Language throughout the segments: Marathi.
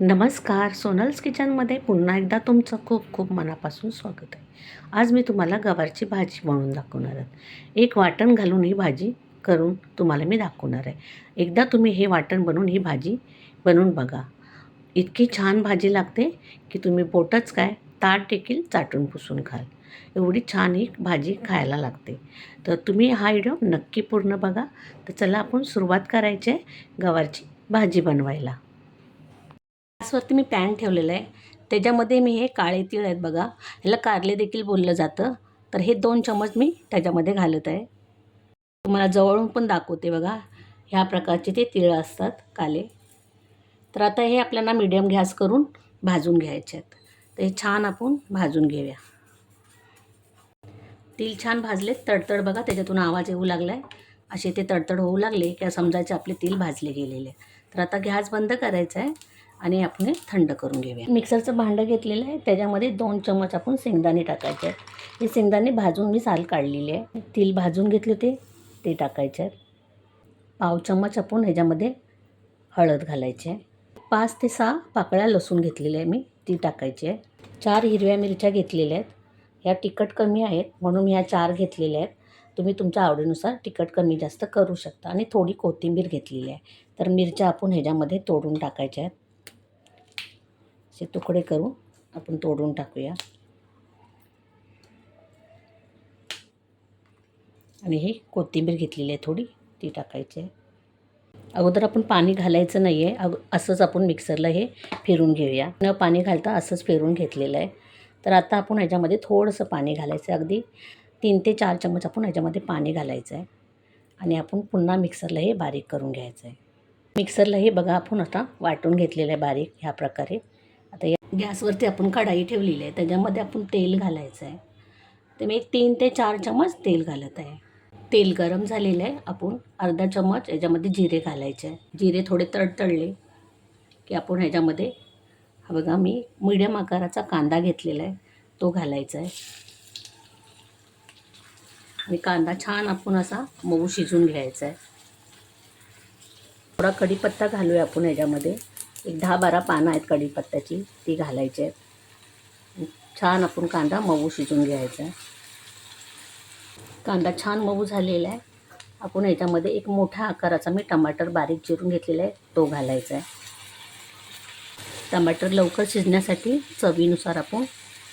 नमस्कार सोनल्स किचनमध्ये पुन्हा एकदा तुमचं खूप खूप मनापासून स्वागत आहे. आज मी तुम्हाला गवारची भाजी बनवून दाखवणार आहे. एक वाटण घालून ही भाजी करून तुम्हाला मी दाखवणार आहे. एकदा तुम्ही हे वाटण बनवून ही भाजी बनवून बघा. इतकी छान भाजी लागते की तुम्ही बोटच काय ताट देखील चाटून पुसून खाल एवढी छान ही भाजी खायला लागते. तर तुम्ही हा व्हिडिओ नक्की पूर्ण बघा. तर चला आपण सुरुवात करायची आहे गवारची भाजी बनवायला. गॅसवरती मी पॅन ठेवलेलं आहे. त्याच्यामध्ये मी हे काळे तीळ आहेत बघा. ह्याला कारले देखील बोललं जातं. तर हे दोन चमच मी त्याच्यामध्ये घालत आहे. तुम्हाला जवळून पण दाखवते बघा. ह्या प्रकारचे ते तिळ असतात काले. तर आता हे आपल्याला मिडियम गॅस करून भाजून घ्यायचे आहेत. तर हे छान आपण भाजून घेऊया. तीळ छान भाजले तडतड बघा त्याच्यातून आवाज येऊ लागला आहे असे ते तडतड होऊ लागले किंवा समजायचे आपले तीळ भाजले गेलेले तर आता गॅस बंद करायचा आहे. आणि आपण थंड करून घेऊया. मिक्सरचं भांडं घेतलेलं आहे. त्याच्यामध्ये दोन चमच आपण शेंगदाणे टाकायचे आहेत. हे शेंगदाणे भाजून मी साल काढलेली आहे. तेल भाजून घेतले होते. ते टाकायचे आहेत. पाव चमच आपण ह्याच्यामध्ये हळद घालायची आहे. पाच ते सहा पाकळ्या लसूण घेतलेल्या आहे मी. ती टाकायची आहे. चार हिरव्या मिरच्या घेतलेल्या आहेत. ह्या तिखट कमी आहेत. म्हणून ह्या चार घेतलेल्या आहेत. तुम्ही तुमच्या आवडीनुसार तिखट कमी जास्त करू शकता. आणि थोडी कोथिंबीर घेतलेली आहे. तर मिरच्या आपण ह्याच्यामध्ये तोडून टाकायच्या आहेत. असे तुकडे करून आपण तोडून टाकूया. आणि हे कोथिंबीर घेतलेली आहे थोडी ती टाकायची आहे. अगोदर आपण पाणी घालायचं नाही आहे अग असंच आपण मिक्सरला हे फिरून घेऊया. न पाणी घालता असंच फिरून घेतलेलं आहे. तर आता आपण ह्याच्यामध्ये थोडंसं पाणी घालायचं आहे. अगदी तीन ते चार चम्मच आपण ह्याच्यामध्ये पाणी घालायचं आहे. आणि आपण पुन्हा मिक्सरला हे बारीक करून घ्यायचं आहे. मिक्सरला हे बघा आपण आता वाटून घेतलेलं आहे बारीक ह्या प्रकारे. गॅसवरती आपण कढाई ठेवलेली आहे. त्याच्यामध्ये आपण तेल घालायचं आहे. तर मी तीन ते चार चम्मच तेल घालत आहे. तेल गरम झालेलं आहे. आपण अर्धा चम्मच याच्यामध्ये जिरे घालायचे आहे. जिरे थोडे तडतडले की आपण ह्याच्यामध्ये हा बघा मी मिडियम आकाराचा कांदा घेतलेला आहे. तो घालायचा आहे. आणि कांदा छान आपण असा मऊ शिजून घ्यायचा आहे. थोडा कढीपत्ता घालूया आपण ह्याच्यामध्ये. एक दहा बारा पानं आहेत कढीपत्त्याची ती घालायची आहेत. छान आपण कांदा मऊ शिजून घ्यायचा आहे. कांदा छान मऊ झालेला आहे. आपण ह्याच्यामध्ये एक मोठ्या आकाराचा मी टमाटर बारीक चिरून घेतलेला आहे तो घालायचा आहे. टमाटर लवकर शिजण्यासाठी चवीनुसार आपण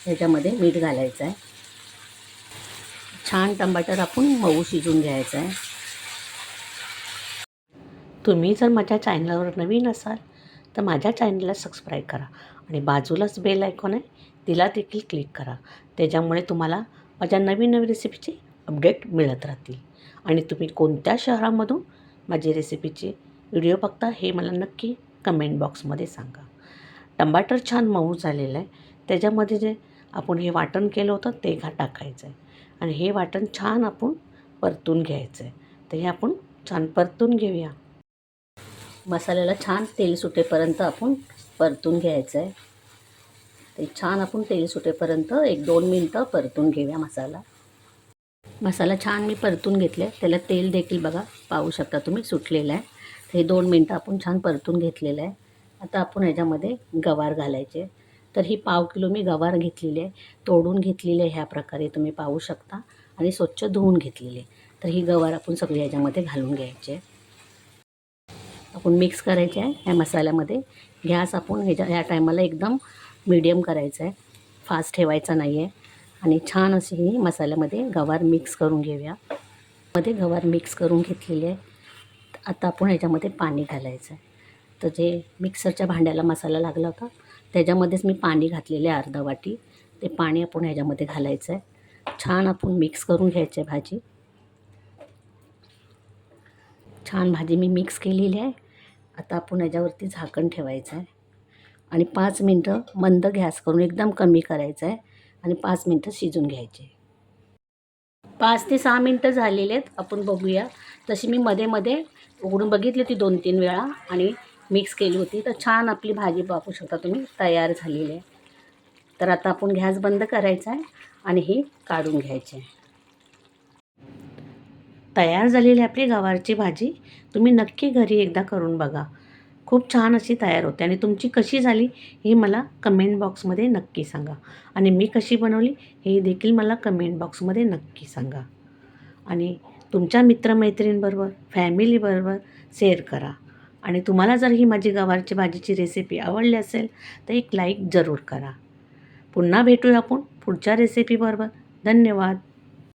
ह्याच्यामध्ये मीठ घालायचं आहे. छान टमाटर आपण मऊ शिजून घ्यायचं आहे. तुम्ही जर माझ्या चॅनलवर नवीन असाल तर माझ्या चॅनलला सबस्क्राईब करा आणि बाजूलाच बेल आयकॉन आहे तिला देखील क्लिक करा. त्याच्यामुळे तुम्हाला माझ्या नवीन नवीन रेसिपीचे अपडेट मिळत राहतील. आणि तुम्ही कोणत्या शहरामधून माझी रेसिपीचे व्हिडिओ बघता हे मला नक्की कमेंट बॉक्समध्ये सांगा. टमाटर छान मऊ झालेलं आहे. त्याच्यामध्ये जे आपण हे वाटण केलं होतं ते घा टाकायचं आहे. आणि हे वाटण छान आपण परतून घ्यायचं आहे. तर हे आपण छान परतून घेऊया. मसाल्याला छान तेल सुटेपर्यंत आपण परतून घ्यायचं आहे ते छान आपण तेल सुटेपर्यंत एक दोन मिनटं परतून घेऊया मसाला. मसाला छान मी परतून घेतले त्याला तेल देखील बघा पाहू शकता तुम्ही सुटलेलं आहे. हे दोन मिनटं आपण छान परतून घेतलेलं आहे. आता आपण ह्याच्यामध्ये गवार घालायचे. तर ही पाव किलो मी गवार घेतलेली आहे. तोडून घेतलेली आहे ह्या प्रकारे तुम्ही पाहू शकता. आणि स्वच्छ धुवून घेतलेली तर ही गवार आपण सगळी ह्याच्यामध्ये घालून घ्यायचे आपण मिक्स करायचे आहे ह्या मसाल्यामध्ये. गॅस आपण ह्याच्या ह्या टायमाला एकदम मीडियम करायचं आहे. फास्ट ठेवायचा नाही आहे आणि छान अशी ही मसाल्यामध्ये गवार मिक्स करून घेऊया. मध्ये गवार मिक्स करून घेतलेली आहे. आता आपण ह्याच्यामध्ये पाणी घालायचं आहे. तर जे मिक्सरच्या भांड्याला मसाला लागला होता त्याच्यामध्येच मी पाणी घातलेले आहे अर्धा वाटी. ते पाणी आपण ह्याच्यामध्ये घालायचं आहे. छान आपण मिक्स करून घ्यायचं आहे भाजी. छान भाजी मी मिक्स केलेली आहे. आता आपण याच्यावरती झाकण ठेवायचं आहे. आणि पाच मिनटं मंद गॅस करून एकदम कमी करायचं आहे आणि पाच मिनटं शिजून घ्यायचे. पाच ते सहा मिनटं झालेले आहेत आपण बघूया. तशी मी मध्ये मध्ये उघडून बघितली होती दोन तीन वेळा आणि मिक्स केली होती. तर छान आपली भाजी पाहू शकता तुम्ही तयार झालेली आहे. तर आता आपण गॅस बंद करायचा आहे आणि ही काढून घ्यायची आहे. तयार झालेली आपली गवारची भाजी तुम्ही नक्की घरी एकदा करून बघा. खूप छान अशी तयार होते आणि तुमची कशी झाली हे मला कमेंट बॉक्समध्ये नक्की सांगा. आणि मी कशी बनवली हे देखील मला कमेंट बॉक्समध्ये नक्की सांगा. आणि तुमच्या मित्रमैत्रिणींबरोबर फॅमिलीबरोबर शेअर करा. आणि तुम्हाला जर ही माझी गवारची भाजीची रेसिपी आवडली असेल तर एक लाईक जरूर करा. पुन्हा भेटूया आपण पुढच्या रेसिपीबरोबर धन्यवाद.